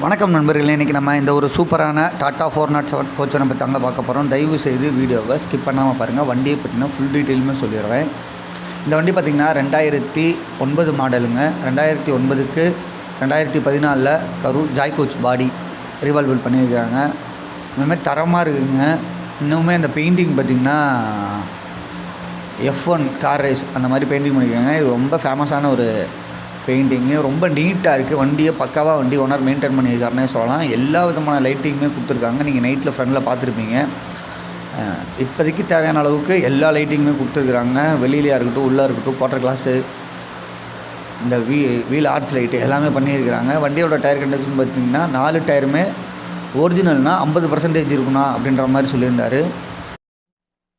வணக்கம் நண்பர்களே இன்றைக்கி நம்ம இந்த ஒரு சூப்பரான டாட்டா ஃபோர் நாட் செவன் கோச்சை நம்ம தங்க பார்க்க போகிறோம் தயவு செய்து வீடியோவை ஸ்கிப் பண்ணாமல் பாருங்கள் வண்டியை பார்த்திங்கன்னா ஃபுல் டீட்டெயிலுமே சொல்லிடுறேன். இந்த வண்டி பார்த்திங்கன்னா ரெண்டாயிரத்தி ஒன்பது மாடலுங்க ரெண்டாயிரத்தி ஒன்பதுக்கு ரெண்டாயிரத்தி பதினாலில் கரூர் ஜாய் கோச் பாடி ரிவால்வல் பண்ணியிருக்காங்க இன்னுமே தரமாக இருக்குதுங்க இன்னுமே அந்த பெயிண்டிங் பார்த்திங்கன்னா எஃப் ஒன் கார் ரேஸ் அந்த மாதிரி பெயிண்டிங் பண்ணியிருக்காங்க. இது ரொம்ப ஃபேமஸான ஒரு பெயிண்டிங்கு ரொம்ப நீட்டாக இருக்குது வண்டியை பக்காவாக வண்டி ஓனர் மெயின்டைன் பண்ணியிருக்காருன்னே சொல்லலாம். எல்லா விதமான லைட்டிங்குமே கொடுத்துருக்காங்க. நீங்கள் நைட்டில் ஃப்ரண்டில் பார்த்துருப்பீங்க. இப்போதைக்கு தேவையான அளவுக்கு எல்லா லைட்டிங்குமே கொடுத்துருக்குறாங்க. வெளியிலையாக இருக்கட்டும் உள்ளே இருக்கட்டும் குவார்டர் கிளாஸு இந்த வீ வீல் ஆர்ச் லைட்டு எல்லாமே பண்ணியிருக்கிறாங்க. வண்டியோட டயர் கண்டிஷன் பார்த்தீங்கன்னா நாலு டயருமே ஒரிஜினல்னால் ஐம்பது பர்சன்டேஜ் இருக்குண்ணா அப்படின்ற மாதிரி சொல்லியிருந்தார்.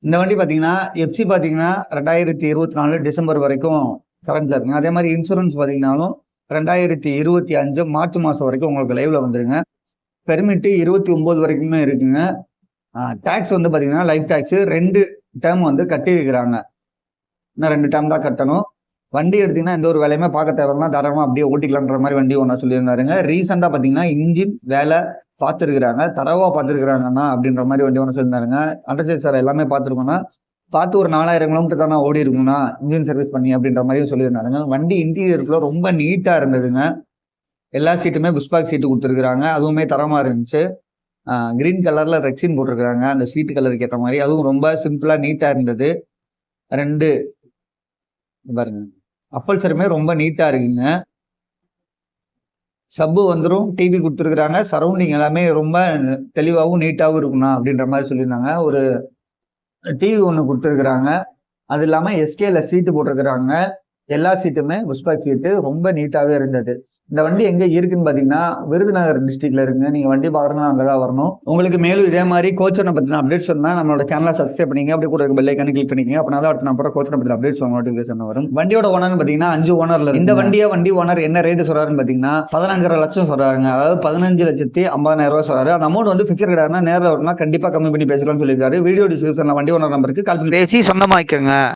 இந்த வண்டி பார்த்தீங்கன்னா எப்சி பார்த்தீங்கன்னா ரெண்டாயிரத்தி இருபத்தி நாலு டிசம்பர் வரைக்கும் கரண்ட்ல இருங்க அதே மாதிரி இன்சூரன்ஸ் பார்த்தீங்கன்னாலும் ரெண்டாயிரத்தி இருபத்தி அஞ்சு மார்ச் மாதம் வரைக்கும் உங்களுக்கு லைவ்ல வந்துருங்க. பெர்மிட்டு இருபத்தி ஒம்பது வரைக்குமே இருக்குங்க. டேக்ஸ் வந்து பார்த்தீங்கன்னா லைஃப் டேக்ஸ் ரெண்டு டேர்ம் வந்து கட்டியிருக்கிறாங்க. இன்னும் ரெண்டு டேர்ம் தான் கட்டணும். வண்டி எடுத்தீங்கன்னா எந்த ஒரு வேலையுமே பார்க்க தேவைன்னா தாராளமாக அப்படியே ஓட்டிக்கலான்ற மாதிரி வண்டி ஒன்றா சொல்லியிருந்தாருங்க. ரீசெண்டாக பார்த்தீங்கன்னா இன்ஜின் வேலை பார்த்துருக்குறாங்க. தரவாக பார்த்துருக்குறாங்கண்ணா அப்படின்ற மாதிரி வண்டி ஒன்று சொல்லியிருந்தாருங்க. அண்டர்சைஸ் சார் எல்லாமே பார்த்துருக்கோன்னா பார்த்து ஒரு நாலாயிரம் கிலோமீட்டர் தானே ஓடி இருக்குங்கண்ணா இன்ஜின் சர்வீஸ் பண்ணி அப்படின்ற மாதிரியும் சொல்லியிருந்தாருங்க. வண்டி இன்டீரியருக்குள்ள ரொம்ப நீட்டாக இருந்ததுங்க. எல்லா சீட்டுமே புஷ்பாக் சீட்டு கொடுத்துருக்குறாங்க. அதுவுமே தரமாக இருந்துச்சு. க்ரீன் கலரில் ரெக்ஸின் போட்டிருக்கிறாங்க. அந்த சீட்டு கலருக்கு ஏற்ற மாதிரி. அதுவும் ரொம்ப சிம்பிளாக நீட்டாக இருந்தது. ரெண்டு பாருங்க. அப்பல்சருமே ரொம்ப நீட்டாக இருக்குங்க. சப்பு வந்துடும் டிவி கொடுத்துருக்குறாங்க. சரௌண்டிங் எல்லாமே ரொம்ப தெளிவாகவும் நீட்டாகவும் இருக்குண்ணா அப்படின்ற மாதிரி சொல்லியிருந்தாங்க. ஒரு டிவி ஒன்று கொடுத்துருக்குறாங்க. அது இல்லாமல் எஸ்கேல சீட்டு போட்டிருக்கிறாங்க. எல்லா சீட்டுமே புஷ்பாக் சீட்டு ரொம்ப நீட்டாகவே இருந்தது. இந்த வண்டி எங்கே இருக்குன்னு பார்த்தீங்கன்னா விருதுநகர் டிஸ்ட்ரிக்ட்ல இருக்குங்க. நீங்கள் வண்டி பார்க்கறதுனா அங்கே தான் வரணும். உங்களுக்கு மேலும் இதே மாதிரி கோச்சனை பற்றின அப்டேட்ஸ் சொன்னால் நம்மளோட சேனலை சப்ஸ்கிரைப் பண்ணிங்க அப்படி கூட இருக்க ஐக்கானு கிளிக் பண்ணிக்கங்க. அப்படின்னா தான் அடுத்த நம்பர் கோச்சனை பற்றின அப்டேட்ஸ் உங்க நோட்டிஃபிகேஷன் வரும். வண்டியோட ஓனர்னு பார்த்தீங்கன்னா அஞ்சு ஓனர்ல இந்த வண்டியை வண்டி ஓனர் என்ன ரேட்டு சொல்றாருன்னு பார்த்தீங்கன்னா பதினஞ்சரை லட்சம் சொல்றாருங்க. அதாவது பதினஞ்சு லட்சத்தி ஐம்பதாயிரம் ரூபாய் சொல்றாரு. அந்த அமௌண்ட் வந்து பிக்சர் கிடையாதுன்னா நேரில் வரணும்னா கண்டிப்பாக கம்மி பண்ணி பேசலாம்னு சொல்லியிருக்காரு. வீடியோ டிஸ்கிரிப்ஷனில் வண்டி ஓனர் நம்பருக்கு கால் பண்ணி பேசி சொந்தமாக்கங்க